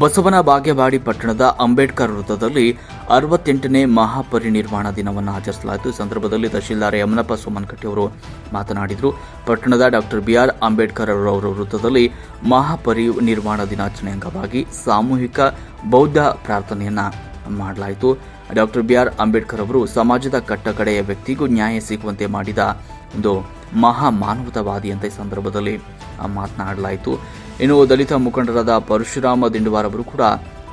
ಬಸವನ ಬಾಗೇವಾಡಿ ಪಟ್ಟಣದ ಅಂಬೇಡ್ಕರ್ ವೃತ್ತದಲ್ಲಿ ಅರವತ್ತೆಂಟನೇ ಮಹಾಪರಿನಿರ್ವಾಣ ದಿನವನ್ನು ಆಚರಿಸಲಾಯಿತು. ಈ ಸಂದರ್ಭದಲ್ಲಿ ತಹಶೀಲ್ದಾರ್ ಯಮನಪ್ಪ ಸೋಮನಕಟ್ಟಿ ಅವರು ಮಾತನಾಡಿದರು. ಪಟ್ಟಣದ ಡಾಕ್ಟರ್ ಬಿಆರ್ ಅಂಬೇಡ್ಕರ್ ಅವರ ವೃತ್ತದಲ್ಲಿ ಮಹಾಪರಿನಿರ್ವಾಣ ದಿನಾಚರಣೆ ಅಂಗವಾಗಿ ಸಾಮೂಹಿಕ ಬೌದ್ಧ ಪ್ರಾರ್ಥನೆಯನ್ನು ಮಾಡಲಾಯಿತು. ಡಾಕ್ಟರ್ ಬಿ ಆರ್ ಅಂಬೇಡ್ಕರ್ ಅವರು ಸಮಾಜದ ಕಟ್ಟಕಡೆಯ ವ್ಯಕ್ತಿಗೂ ನ್ಯಾಯ ಸಿಗುವಂತೆ ಮಾಡಿದ ಒಂದು ಮಹಾ ಮಾನವತಾವಾದಿ ಅಂತ ಈ ಸಂದರ್ಭದಲ್ಲಿ ಮಾತನಾಡಲಾಯಿತು ಇನ್ನು ದಲಿತ ಮುಖಂಡರಾದ ಪರಶುರಾಮ ದಿಂಡವಾರ್ ಅವರು ಕೂಡ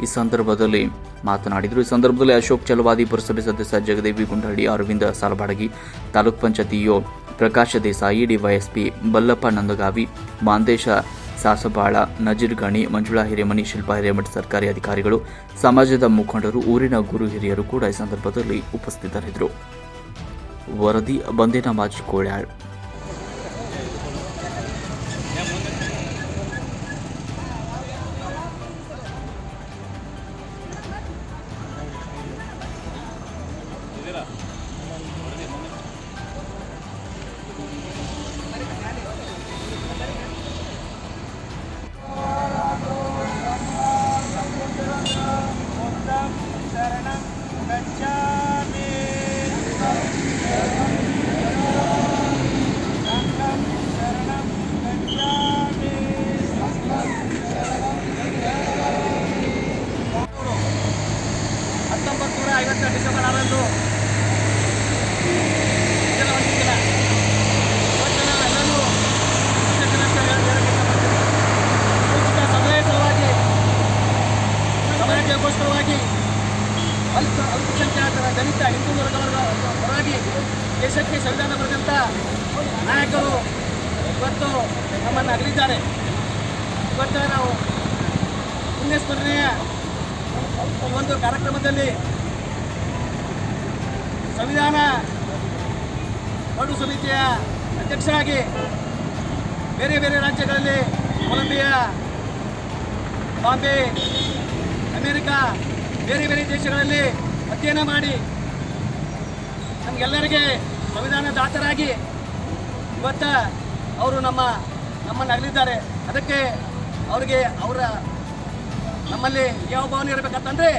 ಈ ಸಂದರ್ಭದಲ್ಲಿ ಮಾತನಾಡಿದರು. ಈ ಸಂದರ್ಭದಲ್ಲಿ ಅಶೋಕ್ ಚಲವಾದಿ ಪುರಸಭೆ ಸದಸ್ಯ ಜಗದೇವಿ ಗುಂಡಹಳ್ಳಿ, ಅರವಿಂದ ಸಾಲಬಾಡಗಿ, ತಾಲೂಕ್ ಪಂಚಾಯತ್ ಇಒ ಪ್ರಕಾಶ ದೇಸಾಯಿ, ಡಿವೈಎಸ್ಪಿ ಬಲ್ಲಪ್ಪ ನಂದಗಾವಿ, ಮಾಂದೇಶ ಸಾಸಬಾಳ, ನಜೀರ್ ಗಣಿ, ಮಂಜುಳಾ ಹಿರೇಮನಿ, ಶಿಲ್ಪಾ ಹಿರೇಮಠ ಸರ್ಕಾರಿ ಅಧಿಕಾರಿಗಳು, ಸಮಾಜದ ಮುಖಂಡರು, ಊರಿನ ಗುರು ಹಿರಿಯರು ಕೂಡ ಈ ಸಂದರ್ಭದಲ್ಲಿ ಉಪಸ್ಥಿತರಿದ್ದರು. ವರದಿ ಬಂದಿನ ಮಾಜಿ ಕೋಳ್ಯಾಳ್. ಉಚಿತ ಸಮಯ ಸಲುವಾಗಿ ಸಮಾಜಕ್ಕೋಸ್ಕರವಾಗಿ ಅಲ್ಪ, ಅಲ್ಪಸಂಖ್ಯಾತರ ದಲಿತ ಹಿಂದೂ ವರ್ಗವರ್ಗ ಪರವಾಗಿ ದೇಶಕ್ಕೆ ಸಂವಿಧಾನ ನಾಯಕರು ಇವತ್ತು ನಮ್ಮನ್ನು ಅಗಲಿದ್ದಾರೆ. ಇವತ್ತು ನಾವು ಒಂದು ಕಾರ್ಯಕ್ರಮದಲ್ಲಿ ಸಂವಿಧಾನ ಪಡು ಸಮಿತಿಯ ಅಧ್ಯಕ್ಷರಾಗಿ ಬೇರೆ ಬೇರೆ ರಾಜ್ಯಗಳಲ್ಲಿ ಕೊಲಂಬಿಯಾ, ಬಾಂಬೆ, ಅಮೇರಿಕಾ, ಬೇರೆ ಬೇರೆ ದೇಶಗಳಲ್ಲಿ ಅಧ್ಯಯನ ಮಾಡಿ ನಮಗೆಲ್ಲರಿಗೆ ಸಂವಿಧಾನ ದಾತರಾಗಿ ಇವತ್ತು ಅವರು ನಮ್ಮ ನಮ್ಮನ್ನು ಅಗಲಿದ್ದಾರೆ ಅದಕ್ಕೆ ಅವರಿಗೆ ಅವರ ನಮ್ಮಲ್ಲಿ ಯಾವ ಭಾವನೆ ಇರಬೇಕಂತಂದರೆ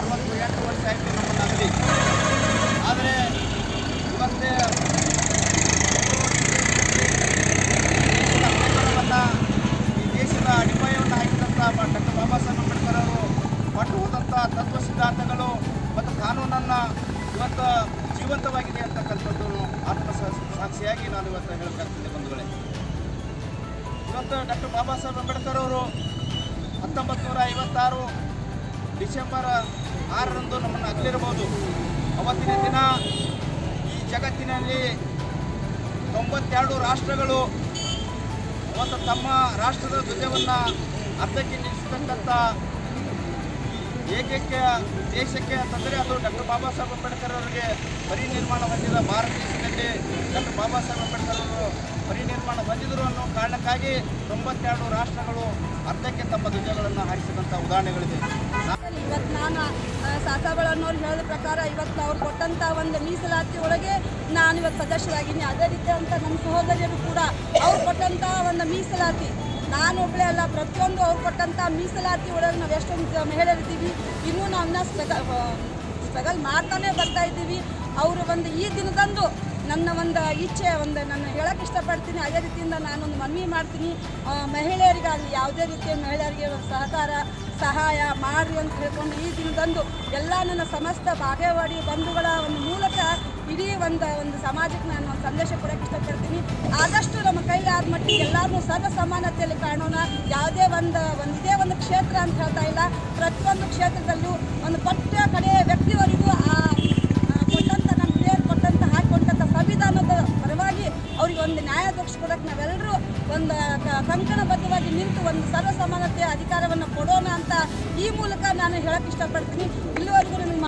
ಅರವತ್ತು ಎಂಟು ವರ್ಷ ಆಯಿತು ನಮ್ಮ ನಗರಿ. ಆದರೆ ಇವತ್ತೇ ದೇಶದ ಅಡಿಪಾಯವನ್ನು ಹಾಕಿದಂಥ ಡಾಕ್ಟರ್ ಬಾಬಾ ಸಾಹೇಬ್ ಅಂಬೇಡ್ಕರ್ ಅವರು ಕೊಟ್ಟು ಹೋದಂಥ ತತ್ವ ಸಿದ್ಧಾಂತಗಳು ಮತ್ತು ಕಾನೂನನ್ನು ಇವತ್ತು ಜೀವಂತವಾಗಿದೆ ಅಂತಕ್ಕಂಥದ್ದು ಆತ್ಮ ಸಾಕ್ಷಿಯಾಗಿ ನಾನು ಇವತ್ತು ಹೇಳಬೇಕಾಗ್ತದೆ ಬಂಧುಗಳೇ. ಇವತ್ತು ಡಾಕ್ಟರ್ ಬಾಬಾ ಸಾಹೇಬ್ ಅಂಬೇಡ್ಕರ್ ಅವರು ಹತ್ತೊಂಬತ್ತು ನೂರ ಐವತ್ತಾರು ಡಿಸೆಂಬರ್ ಆರರಂದು ನಮ್ಮನ್ನು ಅಗಲಿರಬಹುದು ಅವತ್ತಿನ ದಿನ ಈ ಜಗತ್ತಿನಲ್ಲಿ ತೊಂಬತ್ತೆರಡು ರಾಷ್ಟ್ರಗಳು ಅವತ್ತು ತಮ್ಮ ರಾಷ್ಟ್ರದ ಧ್ವಜವನ್ನು ಅರ್ಧಕ್ಕೆ ನಿಲ್ಲಿಸತಕ್ಕಂಥ ಏಕೈಕ ದೇಶಕ್ಕೆ ಅಂತಂದರೆ ಅದು ಡಾಕ್ಟರ್ ಬಾಬಾ ಸಾಹೇಬ್ ಅಂಬೇಡ್ಕರ್ ಅವರಿಗೆ ಪರಿನಿರ್ಮಾಣ ಹೊಂದಿದ ಭಾರತ ದೇಶದಲ್ಲಿ ಡಾಕ್ಟರ್ ಬಾಬಾ ಸಾಹೇಬ್ ಅಂಬೇಡ್ಕರ್ ಅವರು ಪರಿನಿರ್ಮಾಣ ಬಂದಿದ್ರು ಅನ್ನೋ ಕಾರಣಕ್ಕಾಗಿ ತೊಂಬತ್ತೆರಡು ರಾಷ್ಟ್ರಗಳು ಅರ್ಧಕ್ಕೆ ತಮ್ಮ ಧ್ವಜಗಳನ್ನು ಹಾರಿಸಿದಂಥ ಉದಾಹರಣೆಗಳಿದೆ. ಇವತ್ತು ನಾನು ಸಾಸಾಬಳನ್ನೋರು ಹೇಳಿದ ಪ್ರಕಾರ ಇವತ್ತು ಅವ್ರು ಕೊಟ್ಟಂಥ ಒಂದು ಮೀಸಲಾತಿ ಒಳಗೆ ನಾನು ಇವತ್ತು ಸದಸ್ಯರಾಗಿದ್ದೀನಿ. ಅದೇ ರೀತಿ ಅಂತ ನಮ್ಮ ಸಹೋದರಿಯರು ಕೂಡ ಅವ್ರು ಕೊಟ್ಟಂಥ ಒಂದು ಮೀಸಲಾತಿ. ನಾನು ಒಬ್ಬಳೇ ಅಲ್ಲ, ಪ್ರತಿಯೊಂದು ಅವ್ರು ಕೊಟ್ಟಂಥ ಮೀಸಲಾತಿ ಒಳಗೆ ನಾವು ಎಷ್ಟೊಂದು ಮಹಿಳೆಯರಿದ್ದೀವಿ ಇನ್ನೂ ನಾವು ಸ್ಟ್ರಗಲ್ ಸ್ಟ್ರಗಲ್ ಮಾಡ್ತಾನೆ ಬರ್ತಾ ಇದ್ದೀವಿ. ಅವರು ಒಂದು ಈ ದಿನದಂದು ನನ್ನ ಒಂದು ಇಚ್ಛೆ ಒಂದು ನಾನು ಹೇಳೋಕ್ಕೆ ಇಷ್ಟಪಡ್ತೀನಿ. ಅದೇ ರೀತಿಯಿಂದ ನಾನೊಂದು ಮನವಿ ಮಾಡ್ತೀನಿ. ಮಹಿಳೆಯರಿಗಾಗಿ ಮಹಿಳೆಯರಿಗಾಗಲಿ ಯಾವುದೇ ರೀತಿಯ ಮಹಿಳೆಯರಿಗೆ ಸಹಕಾರ, ಸಹಾಯ ಮಾಡಿ ಅಂತ ಹೇಳ್ಕೊಂಡು ಈ ದಿನದಂದು ಎಲ್ಲ ನನ್ನ ಸಮಸ್ತ ಬಾಗೇವಾಡಿ ಬಂಧುಗಳ ಒಂದು ಮೂಲಕ ಇಡೀ ಒಂದು ಒಂದು ಸಮಾಜಕ್ಕೆ ನಾನು ಒಂದು ಸಂದೇಶ ಕೊಡೋಕ್ಕೆ ಇಷ್ಟಪಡ್ತೀನಿ. ಆದಷ್ಟು ನಮ್ಮ ಕೈಲಾದ ಮಟ್ಟಿಗೆ ಎಲ್ಲರನ್ನೂ ಸರ್ವ ಸಮಾನತೆಯಲ್ಲಿ ಕಾಣೋಣ. ಯಾವುದೇ ಒಂದು ಒಂದು ಇದೇ ಒಂದು ಕ್ಷೇತ್ರ ಅಂತ ಹೇಳ್ತಾ ಇಲ್ಲ. ಪ್ರತಿಯೊಂದು ಕ್ಷೇತ್ರದಲ್ಲೂ ಒಂದು ಪಟ್ಟ ನಾವೆಲ್ಲರೂ ಒಂದು ಕಂಕಣಬದ್ಧವಾಗಿ ನಿಂತು ಒಂದು ಸರ್ವ ಸಮಾನತೆಯ ಅಧಿಕಾರವನ್ನು ಕೊಡೋಣ ಅಂತ ಈ ಮೂಲಕ ನಾನು ಹೇಳಕ್ಕೆ ಇಷ್ಟಪಡ್ತೀನಿ. ಇಲ್ಲಿವರೆಗೂ ನನಗೆ